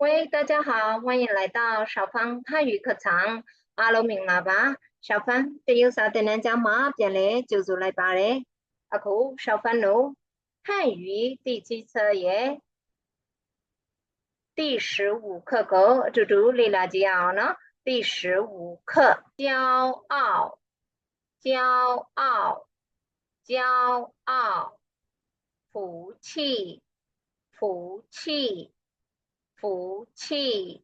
喂，大家好，欢迎来到小芳汉语课堂。阿罗明喇叭，小芳，这有啥的人讲马边嘞，就做来吧嘞。阿酷，小芳喽，汉语第七册耶？第十五课个，就读里了讲呢。第十五课，骄傲，骄傲，骄傲，福气，福气。福气，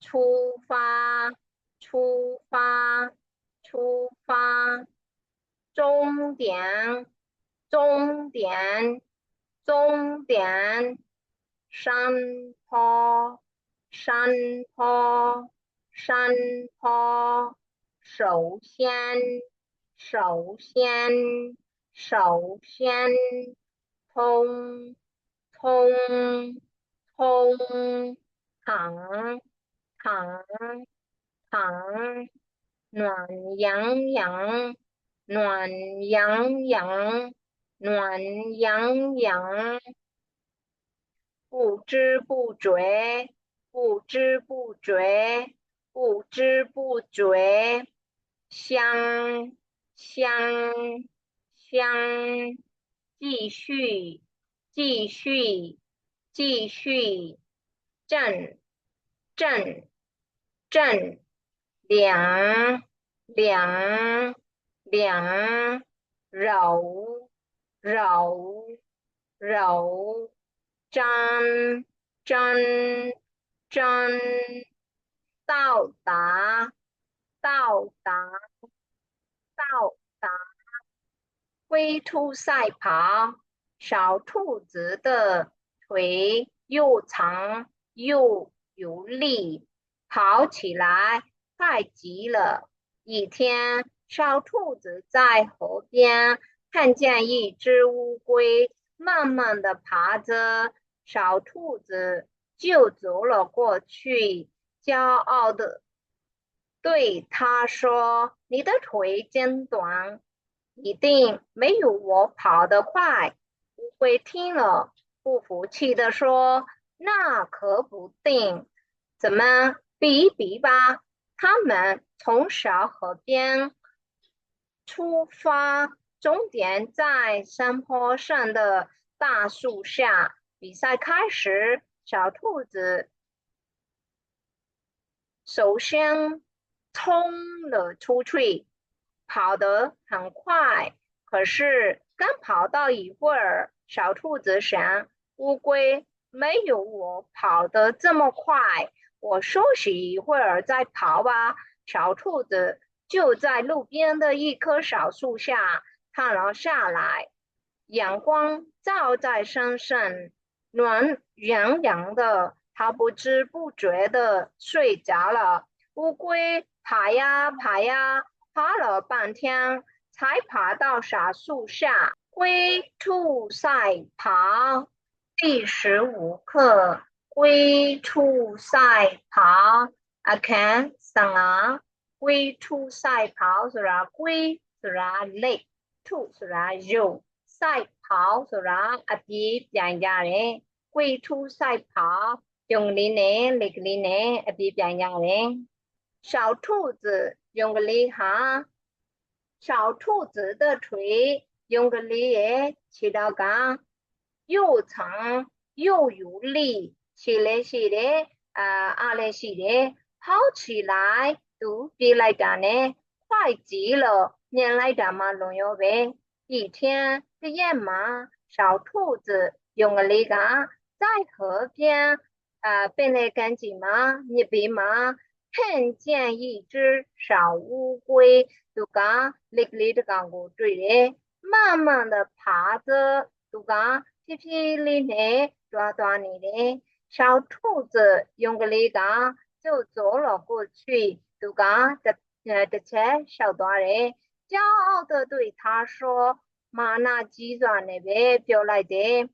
出发，出发，出发，终点，终点，终点，山坡，山坡，山坡，首先，首先，首先，通，通。通躺躺躺，暖洋洋，暖洋洋，暖洋洋，不知不觉，不知不觉，不知不觉，香香香，继续继续。继续，正正正，两两两，柔柔柔，张张张，到达到达到达，龟兔赛跑，小兔子的。腿又长又有力，跑起来快极了。一天，小兔子在河边看见一只乌龟慢慢的爬着，小兔子就走了过去，骄傲的对它说：“你的腿真短，一定没有我跑得快。”乌龟听了。不服气的说：“那可不定，怎么比一比吧？”他们从小河边出发，终点在山坡上的大树下。比赛开始，小兔子首先冲了出去，跑得很快。可是刚跑到一会儿，小兔子想。乌龟没有我跑得这么快，我休息一会儿再跑吧。小兔子就在路边的一棵小树下躺了下来，阳光照在身上，暖洋洋的。它不知不觉的睡着了。乌龟爬呀爬呀，爬了半天，才爬到小树下。龟兔赛跑。第十五课，龟兔赛跑。阿看上啊，龟兔赛跑是啦，龟是啦累，兔是啦肉，赛跑是啦阿比变样嘞。龟兔赛跑，用力呢，力力呢，阿比变样嘞。小兔子用个力哈，小兔子的腿用个力，起到杠。又长又有力，起来起来，啊，阿来起来，跑起来都比来的呢，快极了。年来的嘛，农药呗。一天的夜嘛，小兔子用个力杆在河边，啊，变来干净嘛，一边嘛，看见一只小乌龟，就讲力力的讲过追嘞，慢慢的爬着，就讲。 噼噼里里，短短里里，小兔子用个力杆就走了过去。杜刚的呃的车小段嘞，骄傲的对他说：“马那几转那边表来的，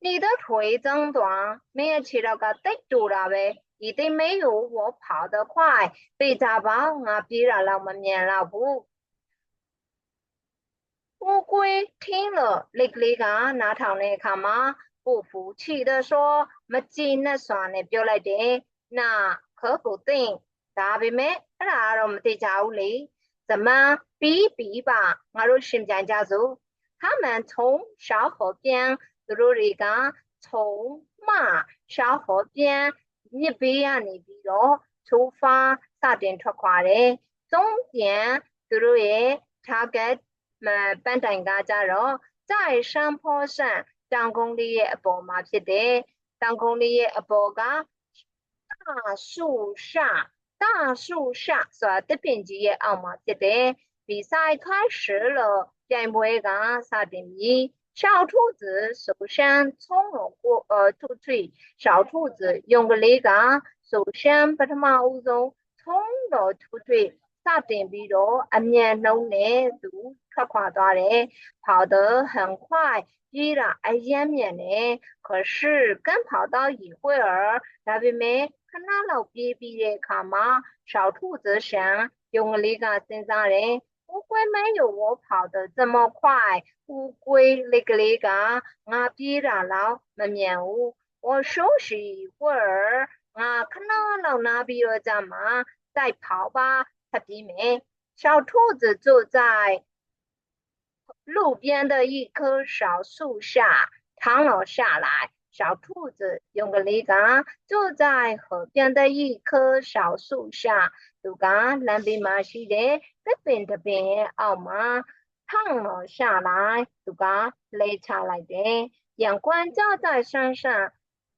你的腿真短，没有骑到个带住了呗，一定没有我跑得快。被咋办啊？比了那么面了不？” ？”乌龟听了，立立个拿头来看嘛， 不服气的说：“没劲那算的表来的，那可不定。大妹妹，那我们在家里怎么比比吧？我说新疆家族，他们从小河边走路里个，从马小河边你比呀你比咯，出发打电出快的，终点走路也差个 么半点个家咯，在山坡上。”当公里一步嘛，撇的。当公里一步噶，大树下，大树下，说这边就也奥嘛，撇的。比赛开始了，准备个三点米。小兔子首先冲了过，呃，出去。小兔子用个力噶，首先把它毛中冲 了出去。三点米多，一年努力都快快大嘞，跑得很快。依然爱见面呢，可是刚跑到一会儿，大妹妹看那老爹爹的看嘛，小兔子想用力个身上嘞，乌龟没有我跑得这么快，乌龟那个那个，我比着老没面无，我休息一会儿，我看到老那边了怎么再跑吧， 他弟妹，小兔子坐在。路边的一棵小树下躺了下来。小兔子用个犁杆坐在河边的一棵小树下，就杆南边马西的这边这边奥马躺了下来，就杆累下来的。阳光照在身上，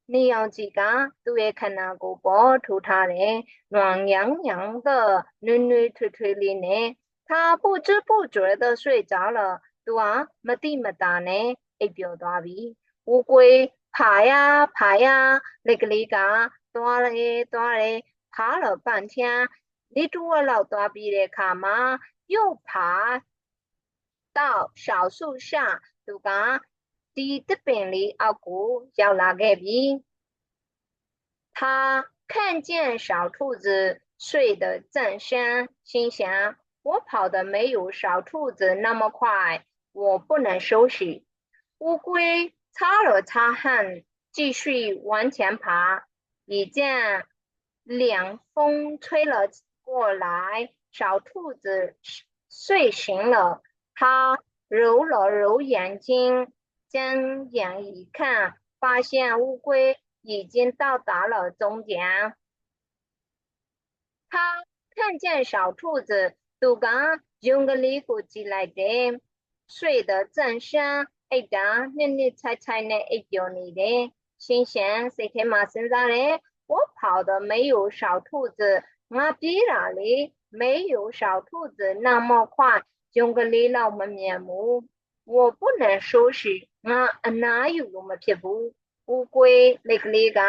你有几个都会看那个波图他的暖洋洋的暖暖推推里呢。他不知不觉的睡着了。对啊，没地没大呢，一表大比乌龟爬呀爬呀，那个那个，多嘞多嘞，爬了半天，你做老大比的看嘛，又爬到小树下， 就讲第这边里阿姑要那个比，他看见小兔子睡得正香，心想我跑的没有小兔子那么快。我不能休息。乌龟擦了擦汗，继续往前爬。一见凉风吹了过来，小兔子睡醒了。它揉了揉眼睛，睁眼一看，发现乌龟已经到达了终点。他看见小兔子都刚用个力过进来的。睡得正香，一点你你猜猜呢？一叫你的，心想谁天马身上嘞？我跑的没有小兔子，我比哪里没有小兔子那么快，用个力了我面目，我不能休息，我哪有那么皮肤？乌龟那个那个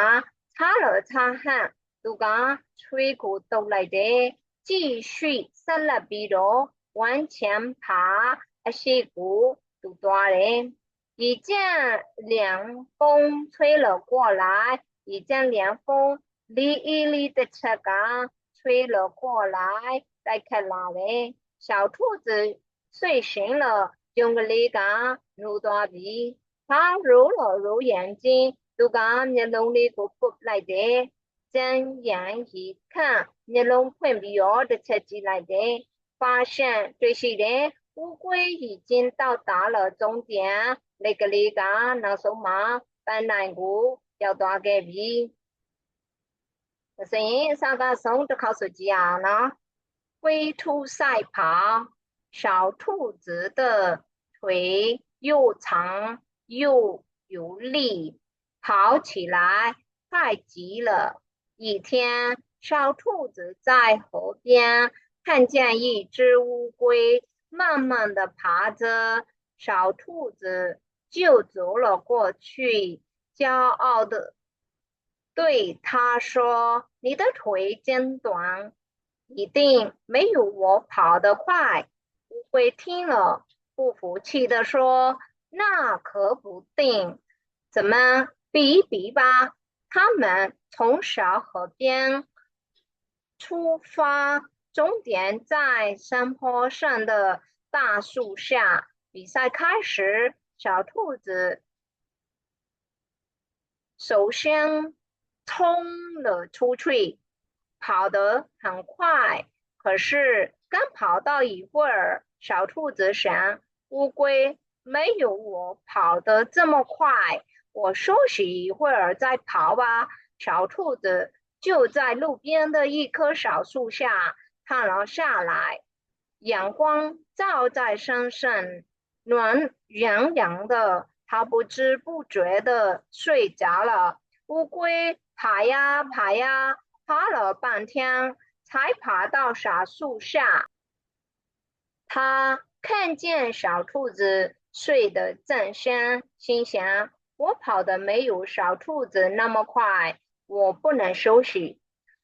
擦了擦汗，都刚吹过头来的，继续伸了鼻头往前爬。一些股都断了，一阵凉风吹了过来，一阵凉风哩一哩的车杆吹了过来，再看哪里？小兔子睡醒了， 用个犁杆揉大鼻，它揉了揉眼睛，都讲你弄里个不来的，睁眼一看，你弄喷鼻药的车进来的，发现这些人。乌龟已经到达了终点，那个那个那首马本来我要多个币。声音三个送的考手机啊呢？龟兔赛跑， 小兔子的腿又长又有力，跑起来快极了。一天，小兔子在河边看见一只乌龟。慢慢的爬着，小兔子就走了过去，骄傲的对他说：“你的腿真短，一定没有我跑得快。”会听了，不服气的说：“那可不定，怎么比一比吧？”他们从小河边出发。终点在山坡上的大树下。比赛开始，小兔子首先冲了出去，跑得很快。可是刚跑到一会儿，小兔子想：乌龟没有我跑得这么快，我休息一会儿再跑吧。小兔子就在路边的一棵小树下躺了下来，阳光照在身上，暖洋洋的。它不知不觉的睡着了。乌龟爬呀爬呀，爬了半天。才爬到小树下，他看见小兔子睡得正香，心想：我跑的没有小兔子那么快，我不能休息。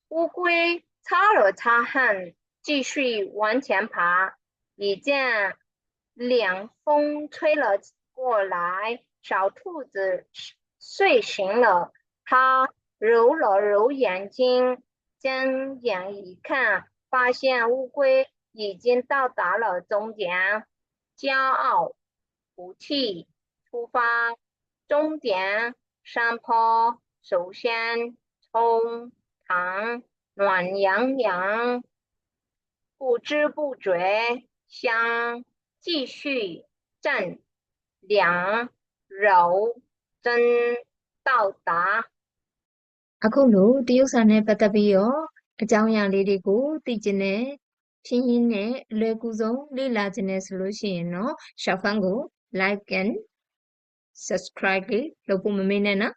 乌龟擦了擦汗，继续往前爬。一见凉风吹了过来，小兔子睡醒了，它揉了揉眼睛。睁眼一看，发现乌龟已经到达了终点，骄傲不气出发。终点山坡，首先冲糖暖洋洋，不知不觉香继续正凉柔真到达。အခုလိုတရုတ်စာနဲ့ပတ်သက်ပြီးတော့အကြောင်းအရာလေးတွေကိုသိကျင်တဲ့ဖြင်းရင်းနဲ့အလွယ်ကူဆုံးလေ့လာကျင်တဲ့ဆိုလို့ရှိရင်တော့ short fun ကို like and subscribe လေးလုပ်ဖို့မမေ့နဲ့နော်